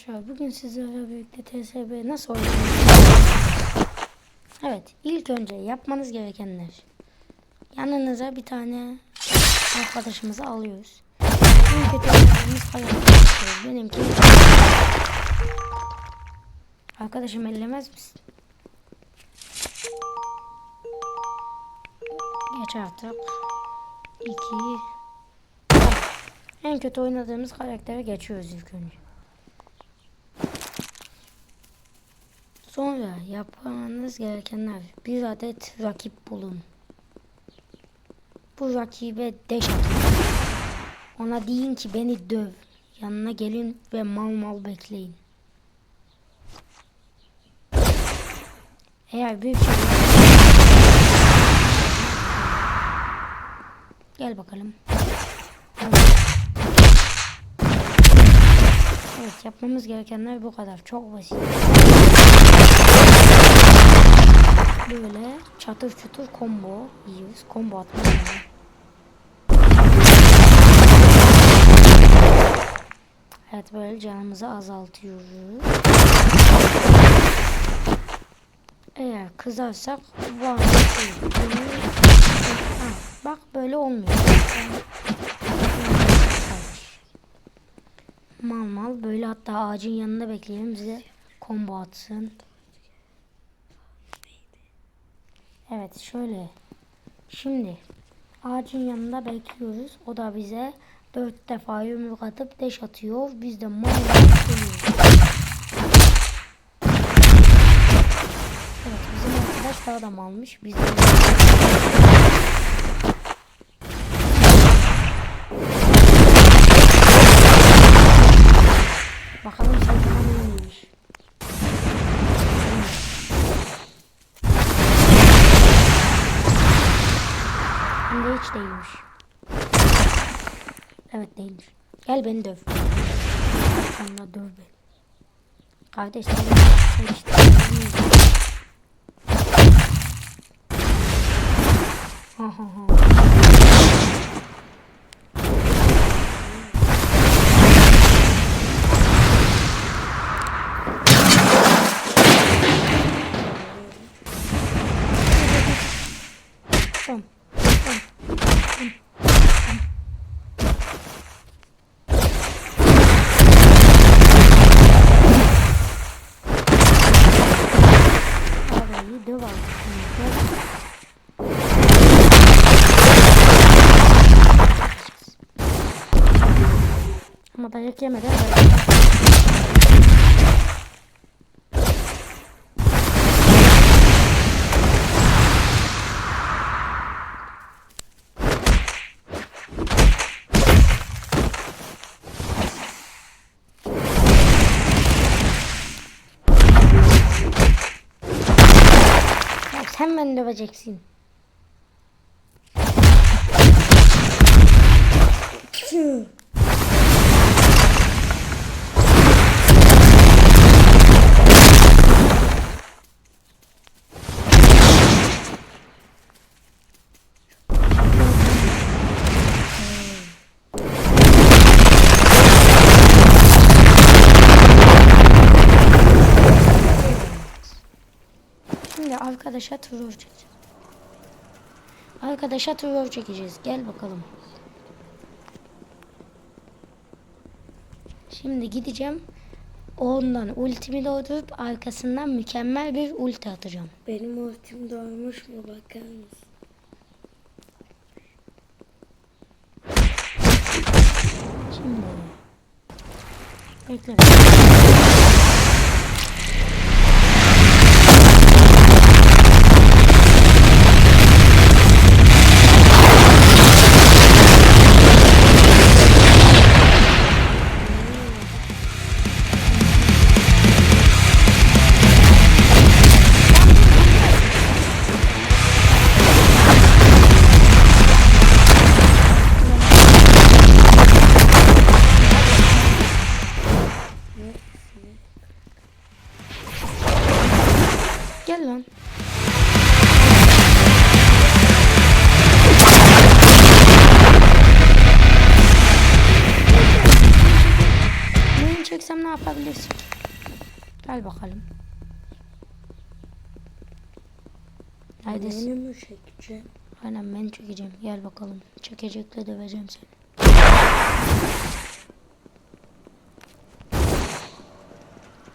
Arkadaşlar bugün sizlerle birlikte TSB nasıl oynanır? Evet ilk önce yapmanız gerekenler. Yanınıza bir tane arkadaşımızı alıyoruz. En kötü oynadığımız karakter. Benimki. Arkadaşım ellemez misin? Geç artık. 2 En kötü oynadığımız karaktere geçiyoruz ilk önce. Sonra yapmanız gerekenler bir adet rakip bulun. Bu rakibe deş atın. Ona deyin ki beni döv. Yanına gelin ve mal mal bekleyin. Eğer bir şey Gel bakalım. Evet yapmamız gerekenler bu kadar. Çok basit. Böyle çatır çutur combo yiyoruz. Combo atmak lazım. Evet böyle canımızı azaltıyoruz. Eğer kızarsak var. Bak böyle olmuyor. Mal mal böyle hatta ağacın yanında bekleyelim bize combo atsın. Evet şöyle. Şimdi ağacın yanında bekliyoruz. O da bize dört defa yumruk atıp deş atıyor. Biz de mal. Evet bizim arkadaş da malmış. Biz de hiç değilmiş. Evet değilmiş. Gel beni döv. Sonra döv beni. Kardeş sen işte. Ha ha ha. Tamam. Arabayı döv artık. Ama dayak. Ya sen beni döveceksin. Şimdi arkadaşa troll çekeceğiz. Arkadaşa troll çekeceğiz. Gel bakalım. Şimdi gideceğim. Ondan ultimi doldurup arkasından mükemmel bir ulti atacağım. Benim ultim dolmuş mu bakar mısın? Şimdi. Bekle. Neyse. Gel bakalım. Neredesin? Beni mi çekeceğim? Aynen ben çekeceğim. Gel bakalım. Çekecekle döveceğim seni.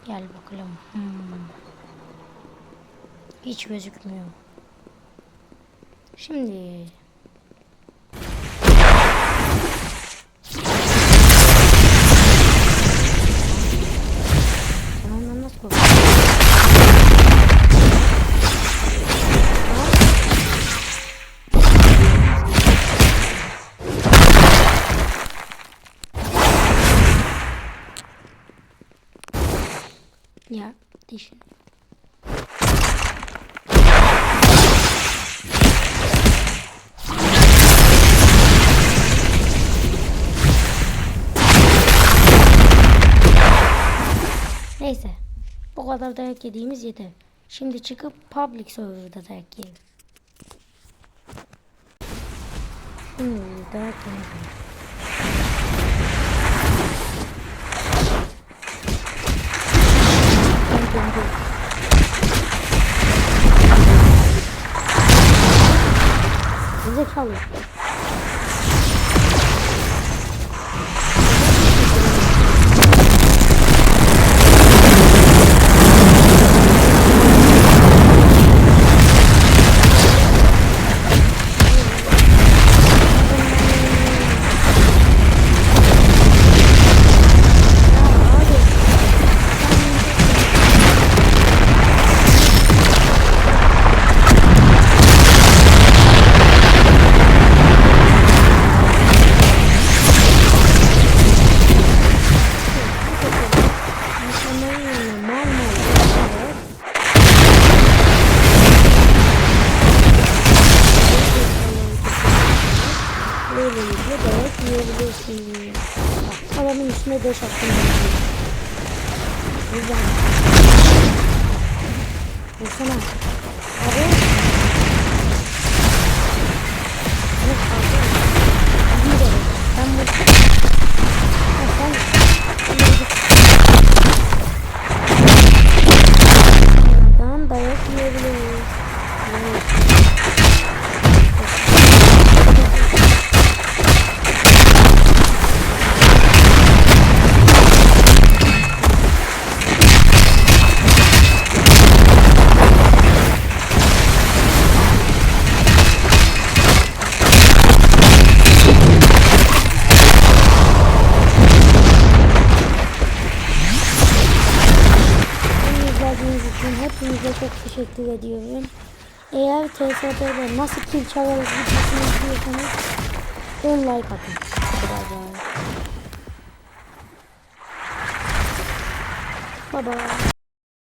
Gel bakalım. Hmm. Hiç gözükmüyor. Şimdi Ya düşün. Neyse. Bu kadar dayak yediğimiz yeter. Şimdi çıkıp public server'da dayak yiyelim. Şimdi dayak yiyelim. Zekalı. Böylelikle dayak yiyebilirsin. Adamın üstüne beş attım. Güzel. Vursana. İçin hepinize çok teşekkür ediyorum. Eğer TSP'de nasıl kill çalarız videosunu izliyorsanız 10 like atın. Kadar yani. Bye bye.